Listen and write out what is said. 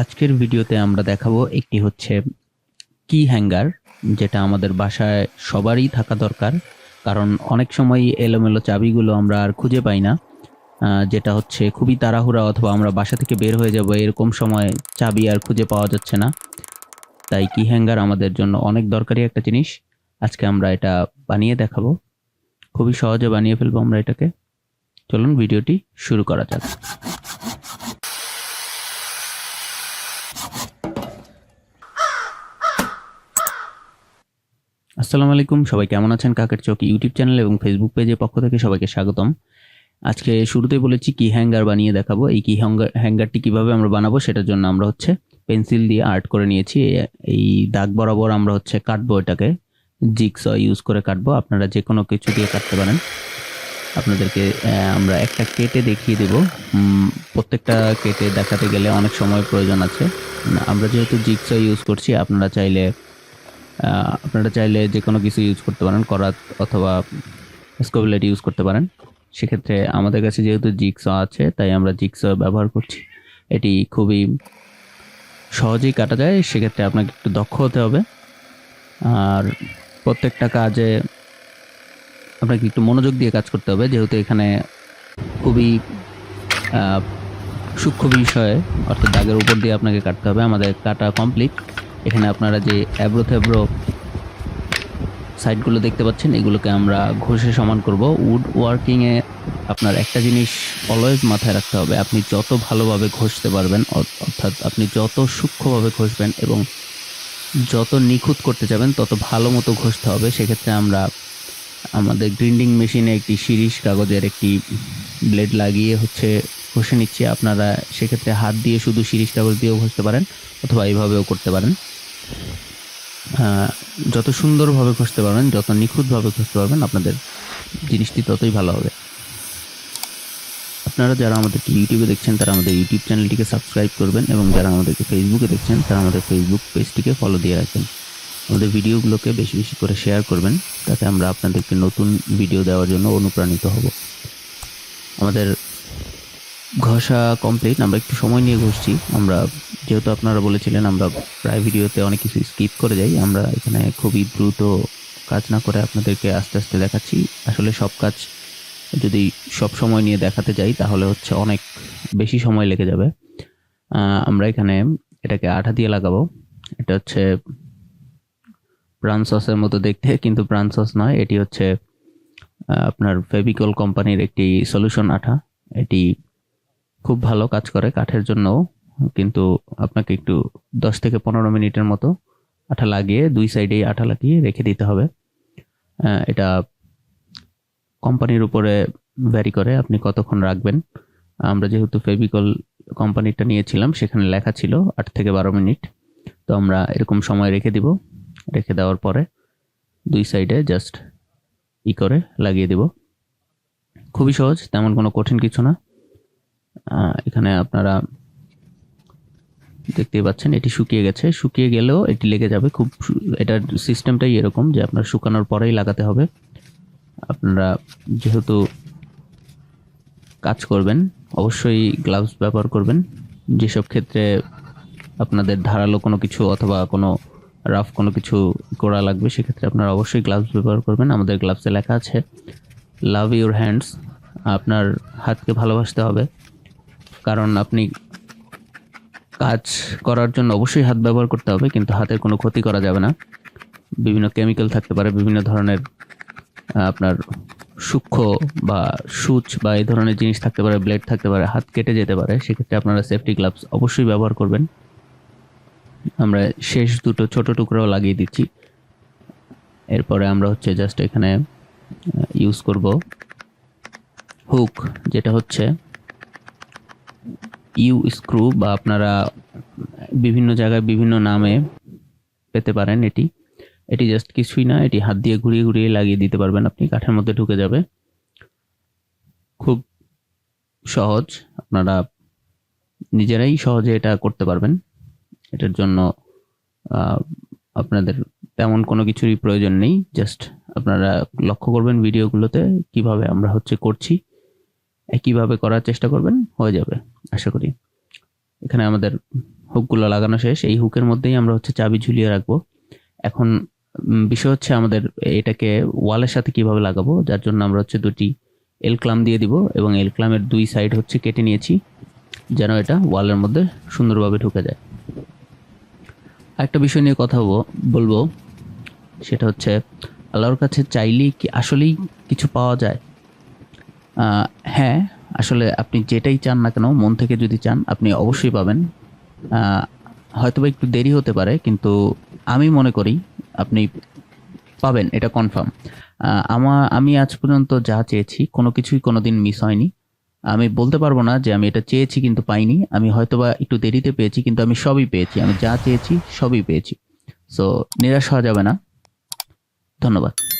আজকের ভিডিওতে আমরা দেখাবো একটি হচ্ছে কি হ্যাঙ্গার, যেটা আমাদের বাসায় সবারই থাকা দরকার। কারণ অনেক সময় এলোমেলো চাবিগুলো আমরা আর খুঁজে পাই না যেটা হচ্ছে খুবই তাড়াহুড়া অথবা আমরা বাসা থেকে বের হয়ে যাব, এরকম সময় চাবি আর খুঁজে পাওয়া যাচ্ছে না। তাই কি হ্যাঙ্গার আমাদের জন্য অনেক দরকারি একটা জিনিস। আজকে আমরা এটা বানিয়ে দেখাবো। খুবই সহজে বানিয়ে ফেলব আমরা এটাকে। চলুন ভিডিওটি শুরু করা যাক। আসসালামু আলাইকুম। সবাই কেমন আছেন? কাকের চৌক ইউটিউব চ্যানেল এবং ফেসবুক পেজের পক্ষ থেকে সবাইকে স্বাগতম। আজকে শুরুতে বলেছি কি হ্যাঙ্গার বানিয়ে দেখাবো। এই কি হ্যাঙ্গার হ্যাঙ্গারটি কীভাবে আমরা বানাবো সেটার জন্য আমরা হচ্ছে পেন্সিল দিয়ে আর্ট করে নিয়েছি। এই দাগ বরাবর আমরা হচ্ছে কাটবো এটাকে। জিক্স ইউজ করে কাটবো। আপনারা যে কোনো কিছু দিয়ে কাটতে পারেন। আপনাদেরকে আমরা একটা কেটে দেখিয়ে দেব। প্রত্যেকটা কেটে দেখাতে গেলে অনেক সময় প্রয়োজন আছে। আমরা যেহেতু জিক্স ইউজ করছি, আপনারা চাইলে আপনারা চাইলে যে কোনো কিছু ইউজ করতে পারেন, করাত অথবা স্কোবিলাইট ইউজ করতে পারেন। সেক্ষেত্রে আমাদের কাছে যেহেতু জিক্স আছে, তাই আমরা জিক্স ব্যবহার করছি। এটি খুবই সহজেই কাটা যায়, সেক্ষেত্রে আপনাকে একটু দক্ষ হতে হবে। আর প্রত্যেকটা কাজে আপনাকে একটু মনোযোগ দিয়ে কাজ করতে হবে, যেহেতু এখানে খুবই সূক্ষ্ম বিষয়ে, অর্থাৎ দাগের উপর দিয়ে আপনাকে কাটতে হবে। আমাদের কাটা কমপ্লিট এখানে আপনারা যে অ্যাব্রো থ্যাব্রো সাইডগুলো দেখতে পাচ্ছেন, এগুলোকে আমরা ঘষে সমান করব। উড ওয়ার্কিংয়ে আপনার একটা জিনিস অলওয়েজ মাথায় রাখতে হবে, আপনি যত ভালোভাবে ঘষতে পারবেন অর্থাৎ আপনি যত সূক্ষ্মভাবে ঘষবেন এবং যত নিখুঁত করতে যাবেন, তত ভালো মতো ঘষতে হবে। সেক্ষেত্রে আমরা আমাদের গ্রিন্ডিং মেশিনে একটি শিরিষ কাগজের একটি ব্লেড লাগিয়ে হচ্ছে ঘষে নিচ্ছি। আপনারা সেক্ষেত্রে হাত দিয়ে শুধু শিরিষ কাগজ দিয়েও ঘষতে পারেন অথবা এইভাবেও করতে পারেন। যত সুন্দরভাবে ঘষতে পারবেন, যত নিখুঁতভাবে ঘষতে পারবেন, আপনাদের জিনিসটি ততই ভালো হবে। আপনারা যারা আমাদেরকে ইউটিউবে দেখছেন, তারা আমাদের ইউটিউব চ্যানেলটিকে সাবস্ক্রাইব করবেন এবং যারা আমাদেরকে ফেসবুকে দেখছেন, তারা আমাদের ফেসবুক পেজটিকে ফলো দিয়ে রাখবেন। আমাদের ভিডিওগুলোকে বেশি বেশি করে শেয়ার করবেন, তাতে আমরা আপনাদেরকে নতুন ভিডিও দেওয়ার জন্য অনুপ্রাণিত হব। আমাদের ঘষা কমপ্লিট আমরা একটু সময় নিয়ে ঘষছি, আমরা যেহেতু আপনারা বলেছিলেন আমরা প্রায় ভিডিওতে অনেক কিছু স্কিপ করে যাই, আমরা এখানে খুবই দ্রুত কাজ না করে আপনাদেরকে আস্তে আস্তে দেখাচ্ছি। আসলে সব কাজ যদি সব সময় নিয়ে দেখাতে যাই, তাহলে হচ্ছে অনেক বেশি সময় লেগে যাবে। আমরা এখানে এটাকে আঠা দিয়ে লাগাবো। এটা হচ্ছে প্রাণ সসের মতো দেখতে, কিন্তু প্রাণ সস নয়, এটি হচ্ছে আপনার ফেভিকল কোম্পানির একটি সলিউশন আঠা। এটি খুব ভালো কাজ করে কাঠের জন্য কিন্তু আপনাকে একটু দশ থেকে পনেরো মিনিটের মতো আঠা লাগিয়ে দুই সাইডেই আঠা লাগিয়ে রেখে দিতে হবে। এটা কোম্পানির উপরে ভ্যারি করে আপনি কতক্ষণ রাখবেন। আমরা যেহেতু ফেভিকল কোম্পানিটা নিয়েছিলাম, সেখানে লেখা ছিল আট থেকে বারো মিনিট। তো আমরা এরকম সময় রেখে দিব। রেখে দেওয়ার পরে দুই সাইডে জাস্ট ই করে লাগিয়ে দিব। খুবই সহজ, তেমন কোনো কঠিন কিছু না। এখানে আপনারা দেখতেই পাচ্ছেন, এটি শুকিয়ে গেছে। শুকিয়ে গেলেও এটি লেগে যাবে খুব এটার সিস্টেমটাই এরকম যে আপনার শুকানোর পরেই লাগাতে হবে। আপনারা যেহেতু কাজ করবেন, অবশ্যই গ্লাভস ব্যবহার করবেন। যেসব ক্ষেত্রে আপনাদের ধারালো কোনো কিছু অথবা কোনো রাফ কোনো কিছু করা লাগবে, সেক্ষেত্রে আপনারা অবশ্যই গ্লাভস ব্যবহার করবেন। আমাদের গ্লাভসে লেখা আছে লাভ ইউর হ্যান্ডস আপনার হাতকে ভালোবাসতে হবে। কারণ আপনি কাজ করার জন্য অবশ্যই হাত ব্যবহার করতে হবে, কিন্তু হাতের কোনো ক্ষতি করা যাবে না। বিভিন্ন কেমিক্যাল থাকতে পারে, বিভিন্ন ধরনের আপনার সূক্ষ্ম বা সুচ বা এই ধরনের জিনিস থাকতে পারে ব্লেড থাকতে পারে, হাত কেটে যেতে পারে, সেক্ষেত্রে আপনারা সেফটি গ্লাভস অবশ্যই ব্যবহার করবেন। আমরা শেষ দুটো ছোট টুকরাও লাগিয়ে দিচ্ছি। এরপরে আমরা হচ্ছে জাস্ট এখানে ইউজ করব হুক যেটা হচ্ছে ইউ স্ক্রু বা আপনারা বিভিন্ন জায়গায় বিভিন্ন নামে পেতে পারেন এটি। এটি জাস্ট কিছুই না, এটি হাত দিয়ে ঘুরিয়ে ঘুরিয়ে লাগিয়ে দিতে পারবেন আপনি, কাঠের মধ্যে ঢুকে যাবে। খুব সহজ, আপনারা নিজেরাই সহজে এটা করতে পারবেন। এটার জন্য আপনাদের তেমন কোনো কিছুরই প্রয়োজন নেই জাস্ট আপনারা লক্ষ্য করবেন ভিডিওগুলোতে কীভাবে আমরা হচ্ছে করছি, একইভাবে করার চেষ্টা করবেন, হয়ে যাবে, আশা করি। এখানে আমাদের হুকগুলো লাগানো শেষ। এই হুকের মধ্যেই আমরা হচ্ছে চাবি ঝুলিয়ে রাখব। এখন বিষয় হচ্ছে আমাদের এটাকে ওয়ালের সাথে কীভাবে লাগাবো, যার জন্য আমরা হচ্ছে দুটি এল ক্লাম দিয়ে দিব এবং এল ক্লামের দুই সাইড হচ্ছে কেটে নিয়েছি, যেন এটা ওয়ালের মধ্যে সুন্দরভাবে ঢুকে যায়। আরেকটা বিষয় নিয়ে কথা বলবো- সেটা হচ্ছে আল্লাহর কাছে চাইলেই কি আসলেই কিছু পাওয়া যায়? হ্যাঁ আসলে আপনি যেটাই চান না কেন, মন থেকে যদি চান, আপনি অবশ্যই পাবেন। আহ, হয়তোবা একটু দেরি হতে পারে কিন্তু আমি মনে করি আপনি পাবেন এটা কনফার্ম আমার আমি আজ পর্যন্ত যা চেয়েছি কোনো কিছুই কোনো দিন মিস হয়নি। আমি বলতে পারব না যে আমি এটা চেয়েছি কিন্তু পাইনি আমি হয়তোবা একটু দেরিতে পেয়েছি কিন্তু আমি সবই পেয়েছি আমি যা চেয়েছি সবই পেয়েছি। সো নিরাশ হওয়া যাবে না। ধন্যবাদ।